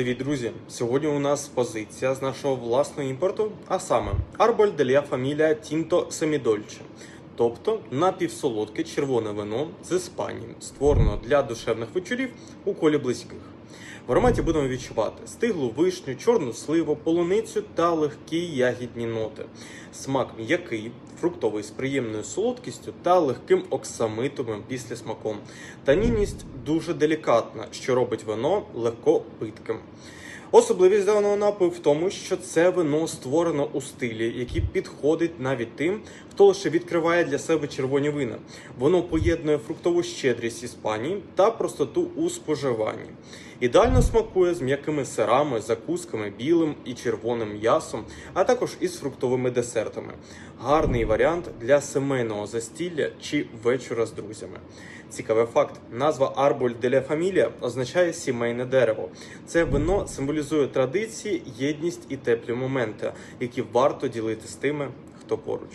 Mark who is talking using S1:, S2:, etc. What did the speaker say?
S1: Привіт, друзі! Сьогодні у нас позиція з нашого власного імпорту, а саме Арболь деля Фамілія Тінто Семідольче, тобто напівсолодке червоне вино з Іспанії, створено для душевних вечорів у колі близьких. В ароматі будемо відчувати стиглу вишню, чорну сливу, полуницю та легкі ягідні ноти. Смак м'який, фруктовий з приємною солодкістю та легким оксамитовим післясмаком. Танінність дуже делікатна, що робить вино легко питким. Особливість даного напою в тому, що це вино створено у стилі, який підходить навіть тим, хто лише відкриває для себе червоні вина. Воно поєднує фруктову щедрість Іспанії та простоту у споживанні. Ідеально смакує з м'якими сирами, закусками, білим і червоним м'ясом, а також із фруктовими десертами. Гарний варіант для сімейного застілля чи вечора з друзями. Цікавий факт: назва Арболь деля Фамілія означає сімейне дерево. Це вино символізує традиції, єдність і теплі моменти, які варто ділити з тими, хто поруч.